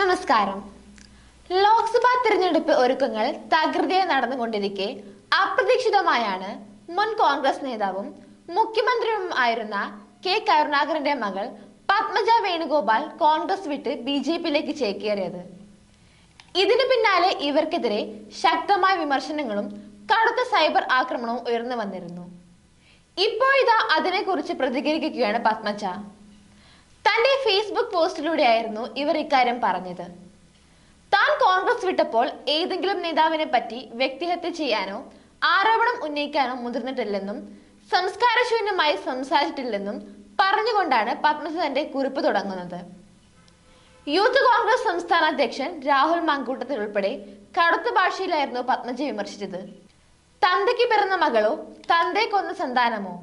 നമസ്കാരം. ലോക്സഭാ തിരഞ്ഞെടുപ്പ് ഒരുക്കങ്ങൾ തകൃതിയെ നടന്നുകൊണ്ടിരിക്കെ അപ്രതീക്ഷിതമായാണ് മുൻ കോൺഗ്രസ് നേതാവും മുഖ്യമന്ത്രിയും ആയിരുന്ന കെ കരുണാകരന്റെ മകൾ പത്മജ വേണുഗോപാൽ കോൺഗ്രസ് വിട്ട് ബി ജെ പിയിലേക്ക് ചേക്കേറിയത്. ഇതിനു പിന്നാലെ ഇവർക്കെതിരെ ശക്തമായ വിമർശനങ്ങളും കടുത്ത സൈബർ ആക്രമണവും ഉയർന്നു വന്നിരുന്നു. ഇപ്പോഴിതാ അതിനെക്കുറിച്ച് പ്രതികരിക്കുകയാണ് പത്മജ. തന്റെ ഫേസ്ബുക്ക് പോസ്റ്റിലൂടെയായിരുന്നു ഇവർ ഇക്കാര്യം പറഞ്ഞത്. താൻ കോൺഗ്രസ് വിട്ടപ്പോൾ ഏതെങ്കിലും നേതാവിനെ പറ്റി വ്യക്തിഹത്യ ചെയ്യാനോ ആരോപണം ഉന്നയിക്കാനോ മുതിർന്നിട്ടില്ലെന്നും സംസ്കാരശൂന്യമായി സംസാരിച്ചിട്ടില്ലെന്നും പറഞ്ഞുകൊണ്ടാണ് പത്മജ തന്റെ കുറിപ്പ് തുടങ്ങുന്നത്. യൂത്ത് കോൺഗ്രസ് സംസ്ഥാന അധ്യക്ഷൻ രാഹുൽ മാങ്കൂട്ടത്തിൽ ഉൾപ്പെടെ കടുത്ത ഭാഷയിലായിരുന്നു പത്മജ വിമർശിച്ചത്. തന്തയ്ക്ക് പിറന്ന മകളോ തന്തയെ കൊന്ന സന്താനമോ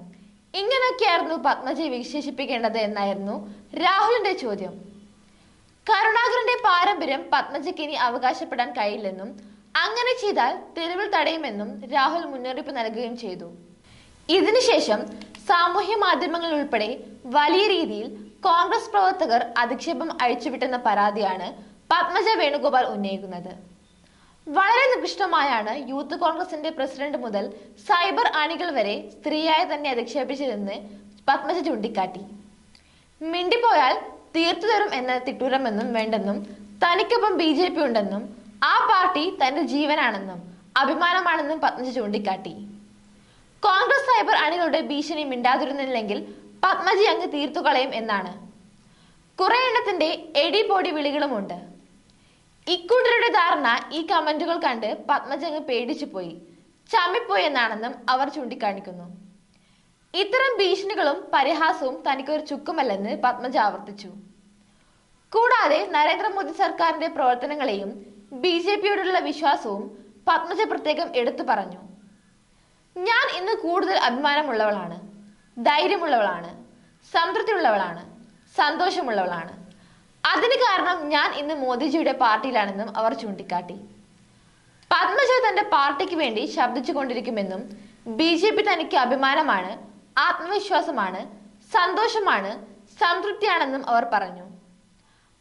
ഇങ്ങനെയൊക്കെയായിരുന്നു പത്മജയെ വിശേഷിപ്പിക്കേണ്ടത് എന്നായിരുന്നു രാഹുലിന്റെ ചോദ്യം. കരുണാകരന്റെ പാരമ്പര്യം പത്മജയ്ക്ക് ഇനി അവകാശപ്പെടാൻ കഴിയില്ലെന്നും അങ്ങനെ ചെയ്താൽ തെരുവിൽ തടയുമെന്നും രാഹുൽ മുന്നറിയിപ്പ് നൽകുകയും ചെയ്തു. ഇതിനുശേഷം സാമൂഹ്യ മാധ്യമങ്ങളിൽ ഉൾപ്പെടെ വലിയ രീതിയിൽ കോൺഗ്രസ് പ്രവർത്തകർ അധിക്ഷേപം അഴിച്ചുവിട്ടെന്ന പരാതിയാണ് പത്മജ വേണുഗോപാൽ ഉന്നയിക്കുന്നത്. വളരെ നികൃഷ്ടമായാണ് യൂത്ത് കോൺഗ്രസിന്റെ പ്രസിഡന്റ് മുതൽ സൈബർ അണികൾ വരെ സ്ത്രീയായി തന്നെ അധിക്ഷേപിച്ചതെന്ന് പത്മജ ചൂണ്ടിക്കാട്ടി. മിണ്ടിപ്പോയാൽ തീർത്തു തരും എന്ന തിട്ടൂരമെന്നും വേണ്ടെന്നും തനിക്കൊപ്പം ബി ജെ പി ഉണ്ടെന്നും ആ പാർട്ടി തന്റെ ജീവനാണെന്നും അഭിമാനമാണെന്നും പത്മജ ചൂണ്ടിക്കാട്ടി. കോൺഗ്രസ് സൈബർ അണികളുടെ ഭീഷണി മിണ്ടാതിരുന്നില്ലെങ്കിൽ പത്മജി അങ്ങ് തീർത്തുകളയും എന്നാണ്. കുറെ എണ്ണത്തിന്റെ എടി പൊടി വിളികളുമുണ്ട്. ഇക്കൂട്ടരുടെ ധാരണ ഈ കമന്റുകൾ കണ്ട് പത്മജങ്ങ് പേടിച്ചു പോയി. ചമ്മിപ്പോയി എന്നാണെന്നും അവർ ചൂണ്ടിക്കാണിക്കുന്നു. ഇത്തരം ഭീഷണികളും പരിഹാസവും തനിക്കൊരു ചുക്കുമല്ലെന്ന് പത്മജ ആവർത്തിച്ചു. കൂടാതെ നരേന്ദ്രമോദി സർക്കാരിന്റെ പ്രവർത്തനങ്ങളെയും ബി ജെ പിയോടുള്ള വിശ്വാസവും പത്മജ പ്രത്യേകം എടുത്തു പറഞ്ഞു. ഞാൻ ഇന്ന് കൂടുതൽ അഭിമാനമുള്ളവളാണ് ധൈര്യമുള്ളവളാണ് സംതൃപ്തിയുള്ളവളാണ് സന്തോഷമുള്ളവളാണ്. അതിന് കാരണം ഞാൻ ഇന്ന് മോദിജിയുടെ പാർട്ടിയിലാണെന്നും അവർ ചൂണ്ടിക്കാട്ടി. പത്മജ തന്റെ പാർട്ടിക്ക് വേണ്ടി ശബ്ദിച്ചു കൊണ്ടിരിക്കുമെന്നും ബി ജെ പി തനിക്ക് അഭിമാനമാണ് ആത്മവിശ്വാസമാണ് സന്തോഷമാണ് സംതൃപ്തിയാണെന്നും അവർ പറഞ്ഞു.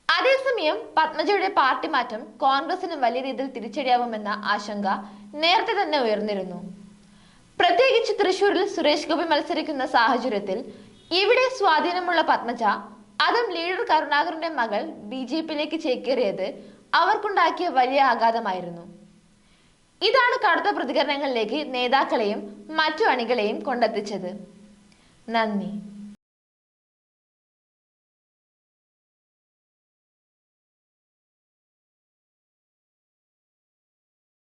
അതേസമയം പത്മജയുടെ പാർട്ടി മാറ്റം കോൺഗ്രസിന് വലിയ രീതിയിൽ തിരിച്ചടിയാവുമെന്ന ആശങ്ക നേരത്തെ തന്നെ ഉയർന്നിരുന്നു. പ്രത്യേകിച്ച് തൃശൂരിൽ സുരേഷ് ഗോപി മത്സരിക്കുന്ന സാഹചര്യത്തിൽ ഇവിടെ സ്വാധീനമുള്ള പത്മജ അതും ലീഡർ കരുണാകരന്റെ മകൾ ബി ജെ പിയിലേക്ക് ചേക്കേറിയത് അവർക്കുണ്ടാക്കിയ വലിയ ആഘാതമായിരുന്നു. ഇതാണ് കടുത്ത പ്രതികരണങ്ങളിലേക്ക് നേതാക്കളെയും മറ്റു അണികളെയും കൊണ്ടെത്തിച്ചത്. നന്ദി.